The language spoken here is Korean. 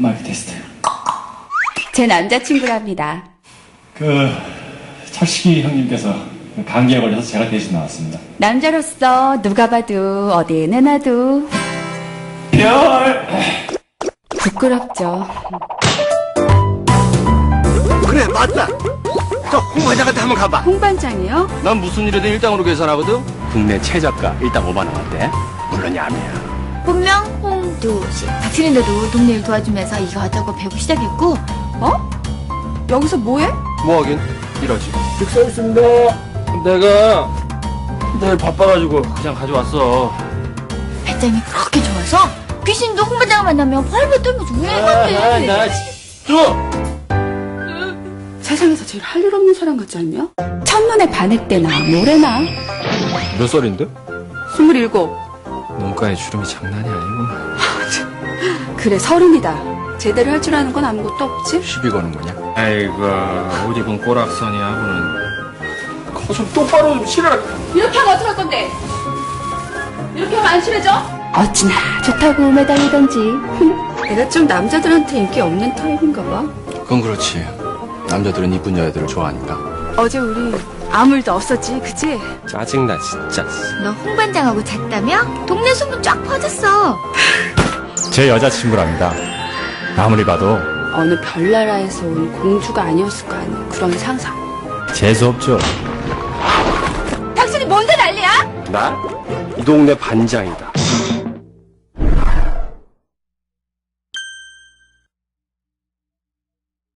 마이크 테스트. 제 남자친구랍니다. 그 철식이 형님께서 감기에 걸려서 제가 대신 나왔습니다. 남자로서 누가 봐도 어디에 내놔도 별. 부끄럽죠. 그래 맞다 저 홍반장한테 한번 가봐 홍반장이요? 난 무슨 일이든 일당으로 계산하거든 국내 최저가 일당 5만 원대 물론 야매야 본명 홍두식. 닥치는데도 동네 일 도와주면서 이거저거 배우기 시작했고 어? 여기서 뭐해? 뭐하긴 이러지 식사 있습니다 내가 내일 바빠가지고 그냥 가져왔어 배짱이 그렇게 좋아서 귀신도 홍반장을 만나면 벌벌 떨면서 왜나 또! 세상에서 제일 할 일 없는 사람 같지 않냐? 첫눈에 반할 때나 모래나 몇 살인데? 스물일곱 눈가에 주름이 장난이 아니구만. 그래 서른이다. 제대로 할 줄 아는 건 아무것도 없지? 시비 거는 거냐? 아이고 옷 입은 꼬락서니 하고는. 거좀 똑바로 좀 실어라. 이렇게 하면 어떡할 건데? 이렇게 하면 안 친해져? 어찌나 좋다고 매달리던지. 내가 좀 남자들한테 인기 없는 타입인가 봐. 그건 그렇지. 남자들은 이쁜 여자들을 좋아하니까 어제 우리 아무 일도 없었지 그치? 짜증나 진짜 너 홍반장하고 잤다며? 동네 소문 쫙 퍼졌어. 제 여자친구랍니다. 아무리 봐도 어느 별나라에서 온 공주가 아니었을까 하는 그런 상상 재수없죠. 당신이 뭔데 난리야? 나? 이 동네 반장이다